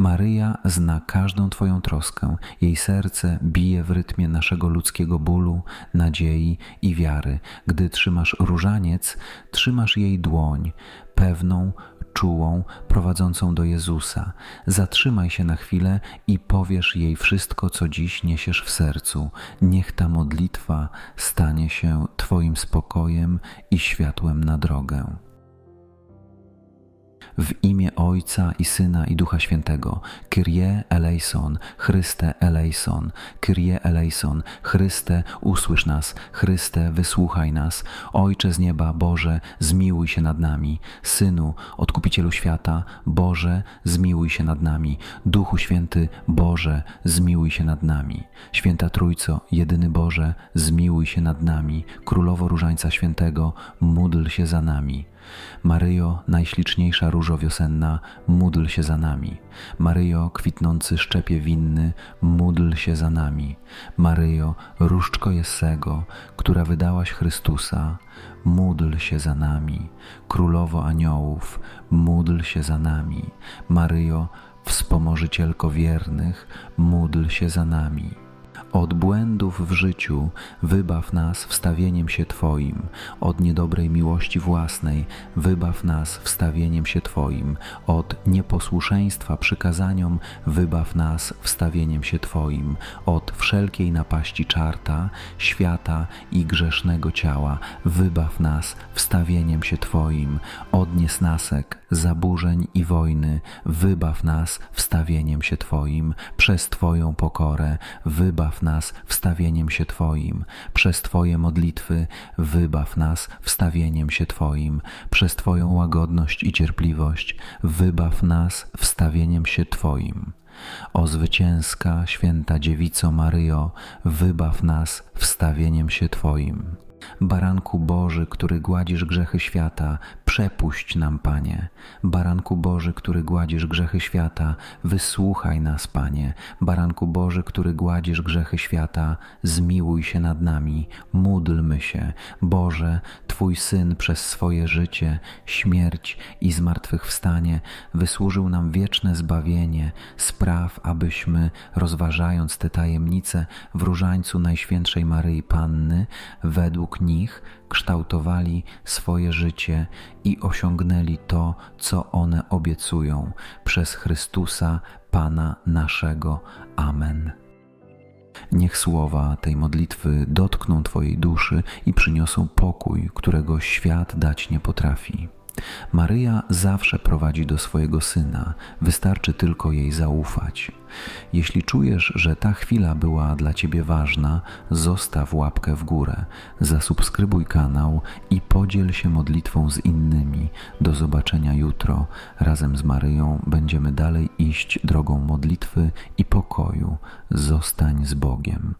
Maryja zna każdą Twoją troskę. Jej serce bije w rytmie naszego ludzkiego bólu, nadziei i wiary. Gdy trzymasz różaniec, trzymasz jej dłoń, pewną, czułą, prowadzącą do Jezusa. Zatrzymaj się na chwilę i powiesz jej wszystko, co dziś niesiesz w sercu. Niech ta modlitwa stanie się Twoim spokojem i światłem na drogę. W imię Ojca i Syna i Ducha Świętego. Kyrie eleison, Chryste eleison, Kyrie eleison, Chryste usłysz nas, Chryste wysłuchaj nas. Ojcze z nieba, Boże, zmiłuj się nad nami. Synu, Odkupicielu świata, Boże, zmiłuj się nad nami. Duchu Święty, Boże, zmiłuj się nad nami. Święta Trójco, jedyny Boże, zmiłuj się nad nami. Królowo Różańca Świętego, módl się za nami. Maryjo, najśliczniejsza różo wiosenna, módl się za nami. Maryjo, kwitnący szczepie winny, módl się za nami. Maryjo, różdżko Jessego, która wydałaś Chrystusa, módl się za nami. Królowo aniołów, módl się za nami. Maryjo, wspomożycielko wiernych, módl się za nami. Od błędów w życiu wybaw nas wstawieniem się Twoim, od niedobrej miłości własnej wybaw nas wstawieniem się Twoim, od nieposłuszeństwa przykazaniom wybaw nas wstawieniem się Twoim, od wszelkiej napaści czarta, świata i grzesznego ciała wybaw nas wstawieniem się Twoim, od niesnasek, zaburzeń i wojny wybaw nas wstawieniem się Twoim, przez Twoją pokorę wybaw nas wstawieniem się Twoim, przez Twoje modlitwy wybaw nas wstawieniem się Twoim, przez Twoją łagodność i cierpliwość wybaw nas wstawieniem się Twoim. O zwycięska, święta dziewico Maryjo, wybaw nas wstawieniem się Twoim. Baranku Boży, który gładzisz grzechy świata, przepuść nam, Panie. Baranku Boży, który gładzisz grzechy świata, wysłuchaj nas, Panie. Baranku Boży, który gładzisz grzechy świata, zmiłuj się nad nami, módlmy się. Boże, Twój Syn przez swoje życie, śmierć i zmartwychwstanie wysłużył nam wieczne zbawienie. Spraw, abyśmy, rozważając te tajemnice w różańcu Najświętszej Maryi Panny, według nich kształtowali swoje życie i osiągnęli to, co one obiecują przez Chrystusa, Pana naszego. Amen. Niech słowa tej modlitwy dotkną Twojej duszy i przyniosą pokój, którego świat dać nie potrafi. Maryja zawsze prowadzi do swojego syna, wystarczy tylko jej zaufać. Jeśli czujesz, że ta chwila była dla ciebie ważna, zostaw łapkę w górę, zasubskrybuj kanał i podziel się modlitwą z innymi. Do zobaczenia jutro. Razem z Maryją będziemy dalej iść drogą modlitwy i pokoju. Zostań z Bogiem.